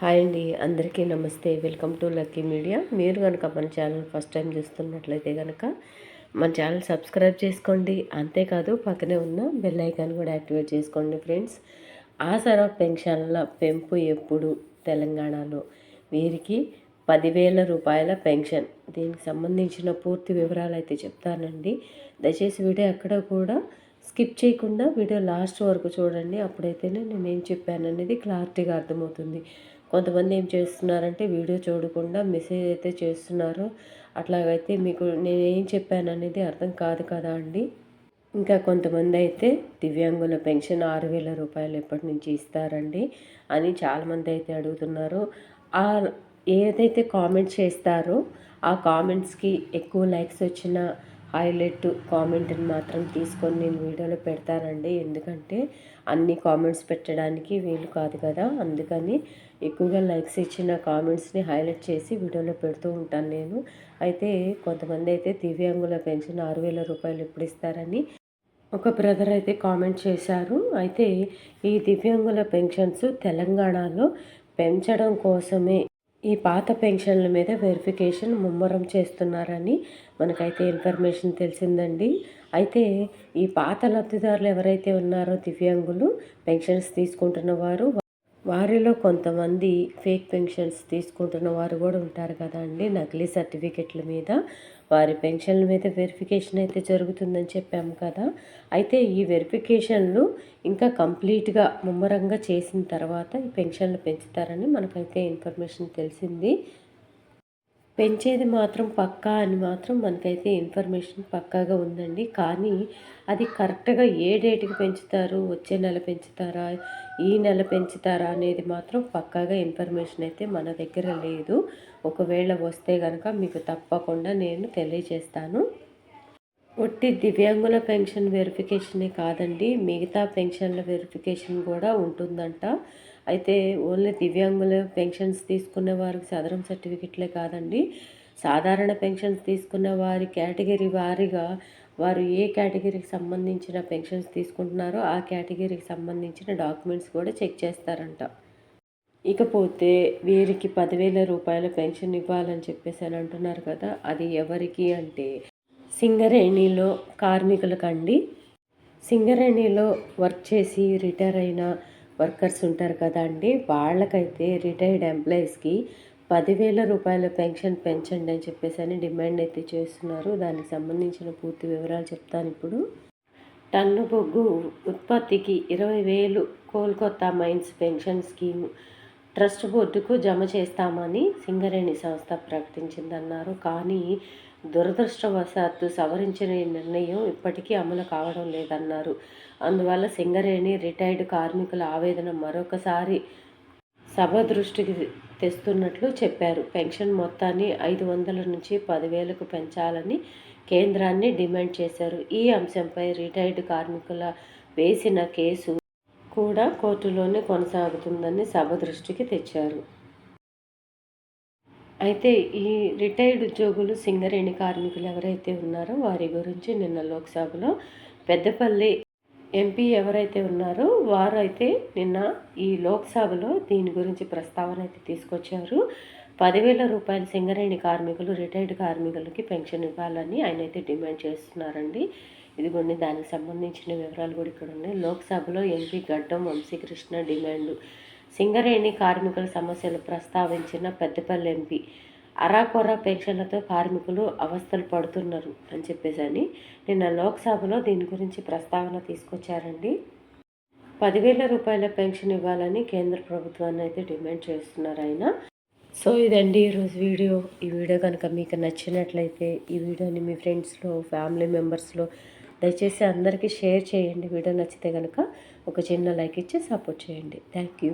Hi అండి అందరికీ నమస్తే. Welcome to lucky media. మీరు కనుక మన ఛానల్ ఫస్ట్ టైం చూస్తున్నట్లయితే కనుక మన ఛానల్ సబ్స్క్రైబ్ చేసుకోండి. అంతేకాదు పక్కనే ఉన్న బెల్ ఐకాన్ కూడా యాక్టివేట్ చేసుకోండి ఫ్రెండ్స్. ఆసరా పెన్షన్ల పెంపు ఎప్పుడు తెలంగాణలో? వీరికి పదివేల రూపాయల పెన్షన్. దీనికి సంబంధించిన పూర్తి వివరాలు అయితే చెప్తానండి. దయచేసి వీడియో ఎక్కడ కూడా స్కిప్ చేయకుండా వీడియో లాస్ట్ వరకు చూడండి. అప్పుడైతేనే నేను ఏం చెప్పాను అనేది క్లారిటీగా అర్థమవుతుంది. కొంతమంది ఏం చేస్తున్నారంటే వీడియో చూడకుండా మెసేజ్ అయితే చేస్తున్నారు. అట్లాగైతే మీకు నేను ఏం చెప్పాను అనేది అర్థం కాదు కదా అండి. ఇంకా కొంతమంది అయితే దివ్యాంగుల పెన్షన్ ఆరు వేల రూపాయలు ఎప్పటి నుంచి ఇస్తారండి అని చాలామంది అయితే అడుగుతున్నారు. ఆ ఏదైతే కామెంట్స్ చేస్తారో ఆ కామెంట్స్కి ఎక్కువ లైక్స్ వచ్చిన హైలైట్ కామెంట్ని మాత్రం తీసుకొని నేను వీడియోలో పెడతానండి. ఎందుకంటే అన్ని కామెంట్స్ పెట్టడానికి వీలు కాదు కదా. అందుకని ఎక్కువగా లైక్స్ ఇచ్చిన కామెంట్స్ని హైలైట్ చేసి వీడియోలో పెడుతూ ఉంటాను నేను. అయితే కొంతమంది అయితే దివ్యాంగుల పెన్షన్ ఆరు వేల రూపాయలు ఎప్పుడు ఇస్తారని ఒక బ్రదర్ అయితే కామెంట్ చేశారు. అయితే ఈ దివ్యాంగుల పెన్షన్స్ తెలంగాణలో పెంచడం కోసమే ఈ పాత పెన్షన్ల మీద వెరిఫికేషన్ ముమ్మరం చేస్తున్నారని మనకైతే ఇన్ఫర్మేషన్ తెలిసిందండి. అయితే ఈ పాత లబ్ధిదారులు ఎవరైతే ఉన్నారో దివ్యాంగులు పెన్షన్స్ తీసుకుంటున్న వారు వారిలో కొంతమంది ఫేక్ పెన్షన్స్ తీసుకుంటున్న వారు కూడా ఉంటారు కదా అండి నకిలీ సర్టిఫికెట్ల మీద. వారి పెన్షన్ల మీద వెరిఫికేషన్ అయితే జరుగుతుందని చెప్పాము కదా. అయితే ఈ వెరిఫికేషన్లు ఇంకా కంప్లీట్గా ముమ్మరంగా చేసిన తర్వాత ఈ పెన్షన్లు పెంచుతారని మనకైతే ఇన్ఫర్మేషన్ తెలిసింది. పెంచేది మాత్రం పక్కా అని మాత్రం మనకైతే ఇన్ఫర్మేషన్ పక్కాగా ఉందండి. కానీ అది కరెక్ట్గా ఏ డేట్కి పెంచుతారు వచ్చే నెల పెంచుతారా ఈ నెల పెంచుతారా అనేది మాత్రం పక్కాగా ఇన్ఫర్మేషన్ అయితే మన దగ్గర లేదు. ఒకవేళ వస్తే కనుక మీకు తప్పకుండా నేను తెలియజేస్తాను. ఒట్టి దివ్యాంగుల పెన్షన్ వెరిఫికేషనే కాదండి మిగతా పెన్షన్ల వెరిఫికేషన్ కూడా ఉంటుందంట. అయితే ఓన్లీ దివ్యాంగుల పెన్షన్స్ తీసుకున్న వారికి సదరం సర్టిఫికెట్లే కాదండి. సాధారణ పెన్షన్స్ తీసుకున్న వారి కేటగిరీ వారిగా వారు ఏ కేటగిరీకి సంబంధించిన పెన్షన్స్ తీసుకుంటున్నారో ఆ కేటగిరీకి సంబంధించిన డాక్యుమెంట్స్ కూడా చెక్ చేస్తారంట. ఇకపోతే వీరికి పదివేల రూపాయల పెన్షన్ ఇవ్వాలని చెప్పేసి అని అంటున్నారు కదా అది ఎవరికి అంటే సింగరేణిలో కార్మికులకండి. సింగరేణిలో వర్క్ చేసి రిటైర్ అయిన వర్కర్స్ ఉంటారు కదా అండి వాళ్ళకైతే రిటైర్డ్ ఎంప్లాయీస్కి పదివేల రూపాయల పెన్షన్ పెంచండి అని చెప్పేసి అని డిమాండ్ అయితే చేస్తున్నారు. దానికి సంబంధించిన పూర్తి వివరాలు చెప్తాను ఇప్పుడు. టన్ను బొగ్గు ఉత్పత్తికి ఇరవై వేలు Kolkata mines pension scheme trust బోర్డుకు జమ చేస్తామని సింగరేణి సంస్థ ప్రకటించిందన్నారు. కానీ దురదృష్టవశాత్తు సవరించిన ఈ నిర్ణయం ఇప్పటికీ అమలు కావడం లేదన్నారు. అందువల్ల సింగరేణి రిటైర్డ్ కార్మికుల ఆవేదన మరొకసారి సభ దృష్టికి తెస్తున్నట్లు చెప్పారు. పెన్షన్ మొత్తాన్ని ఐదు వందల నుంచి పదివేలకు పెంచాలని కేంద్రాన్ని డిమాండ్ చేశారు. ఈ అంశంపై రిటైర్డ్ కార్మికుల వేసిన కేసు కూడా కోర్టులోనే కొనసాగుతుందని సభ దృష్టికి తెచ్చారు. అయితే ఈ రిటైర్డ్ ఉద్యోగులు సింగరేణి కార్మికులు ఎవరైతే ఉన్నారో వారి గురించి నిన్న లోక్సభలో పెద్దపల్లి ఎంపీ ఎవరైతే ఉన్నారో వారైతే నిన్న ఈ లోక్సభలో దీని గురించి ప్రస్తావన అయితే తీసుకొచ్చారు. పదివేల రూపాయల సింగరేణి కార్మికులు రిటైర్డ్ కార్మికులకి పెన్షన్ ఇవ్వాలని ఆయన అయితే డిమాండ్ చేస్తున్నారండి. ఇదిగోండి దానికి సంబంధించిన వివరాలు కూడా ఇక్కడ ఉన్నాయి. లోక్సభలో ఎంపీ గడ్డం వంశీకృష్ణ డిమాండ్. సింగరేణి కార్మికుల సమస్యలు ప్రస్తావించిన పెద్దపల్లి ఎంపీ అరాకొర పెన్షన్లతో కార్మికులు అవస్థలు పడుతున్నారు అని చెప్పేసి అని నిన్న లోక్సభలో దీని గురించి ప్రస్తావన తీసుకొచ్చారండి. పదివేల రూపాయల పెన్షన్ ఇవ్వాలని కేంద్ర ప్రభుత్వాన్ని అయితే డిమాండ్ చేస్తున్నారు ఆయన. సో ఇదండి ఈరోజు వీడియో. ఈ వీడియో కనుక మీకు నచ్చినట్లయితే ఈ వీడియోని మీ ఫ్రెండ్స్లో ఫ్యామిలీ మెంబర్స్లో దయచేసి అందరికీ షేర్ చేయండి. వీడియో నచ్చితే కనుక ఒక చిన్న లైక్ ఇచ్చి సపోర్ట్ చేయండి. Thank you